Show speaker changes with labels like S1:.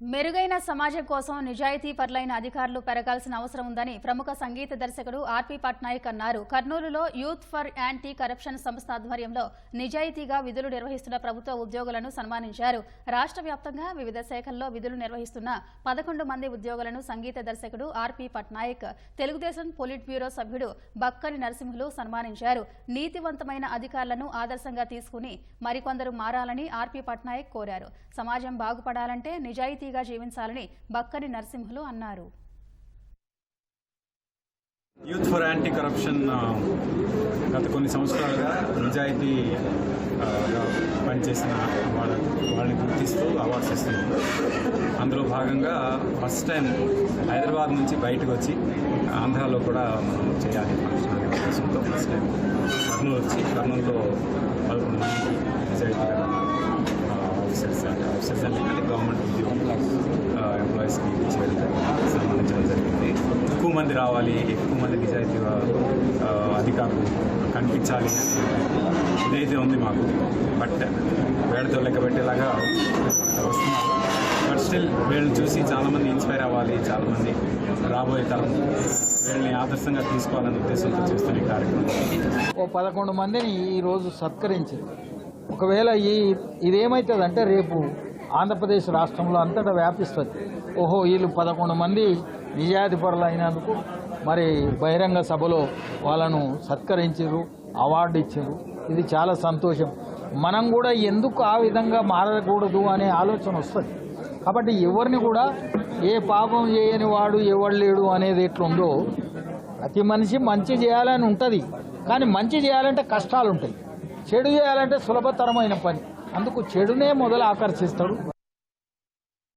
S1: మెరుగైన సమాజం కోసం నిజాయితీ పరులైన అధికారులు పెరగాల్సిన అవసరం ఉందని ప్రముఖ సంగీత దర్శకుడు ఆర్పి పట్నాయక్ అన్నారు. కర్నూలులో యూత్ ఫర్ యాంటీ కరప్షన్ సంస్థ ఆధ్వర్యంలో నిజాయితీగా విధులు నిర్వహిస్తున్న ప్రభుత్వ ఉద్యోగులను సన్మానించారు. రాష్ట్ర వ్యాప్తంగా వివిధ శాఖల్లో విధులు నిర్వహిస్తున్న పదకొండు మంది ఉద్యోగులను సంగీత దర్శకుడు RP Patnaik Telugudesam polit bureau సభ్యుడు బక్కని నరసింహులు సన్మానించారు. నీతివంతమైన అధికారులను ఆదర్శంగా తీసుకుని మరికొందరు మారాలని ఆర్పి పట్నాయక్ కోరారు. సమాజం బాగుపడాలంటే నిజాయితీ నిజాయితీగా జీవించాలని బక్కరి నరసింహులు అన్నారు.
S2: యూత్ ఫర్ యాంటీ కరప్షన్ గత కొన్ని సంవత్సరాలుగా నిజాయితీ పనిచేసిన వాళ్ళ వాళ్ళని గుర్తిస్తూ అవార్డ్స్ ఇస్తున్నాం అందులో భాగంగా ఫస్ట్ టైం హైదరాబాద్ నుంచి బయటకు వచ్చి ఆంధ్రాలో కూడా మనం చేయాలి ఫంక్షన్ ఉద్దేశంతో ఫస్ట్ టైం కర్నూలు వచ్చి కర్నూలులో పదకొండు మంది నిజాయితీగా ఆఫీసర్స్ అంటే ఆఫీసర్స్ అంటే గవర్నమెంట్ ఉద్యోగం మంది రావాలి ఎక్కువ మంది నిజాయితీగా అధికారులు కనిపించాలి ఇదైతే ఉంది మాకు. బట్ వేడతో లెక్క పెట్టేలాగా వస్తున్నారు. బట్ స్టిల్ వీళ్ళని చూసి చాలామంది ఇన్స్పైర్ అవ్వాలి చాలామంది రాబోయే తరం వీళ్ళని ఆదర్శంగా తీసుకోవాలనే ఉద్దేశంతో చేస్తున్న ఈ కార్యక్రమం.
S3: ఓ పదకొండు మందిని ఈరోజు సత్కరించింది ఒకవేళ ఈ ఇదేమవుతుందంటే రేపు ఆంధ్రప్రదేశ్ రాష్ట్రంలో అంతటా వ్యాపిస్తుంది. ఓహో వీళ్ళు పదకొండు మంది నిజాధిపరులు అయినందుకు మరి బహిరంగ సభలో వాళ్ళను సత్కరించారు అవార్డు ఇచ్చారు ఇది చాలా సంతోషం. మనం కూడా ఎందుకు ఆ విధంగా మారకూడదు అనే ఆలోచన వస్తుంది. కాబట్టి ఎవరిని కూడా ఏ పాపం చేయని వాడు ఎవడు లేడు అనేది ఎట్లుందో ప్రతి మనిషి మంచి చేయాలని ఉంటుంది. కానీ మంచి చేయాలంటే కష్టాలు ఉంటాయి చెడు చేయాలంటే సులభతరమైన పని. అందుకు చెడునే మొదలు ఆకర్షిస్తాడు.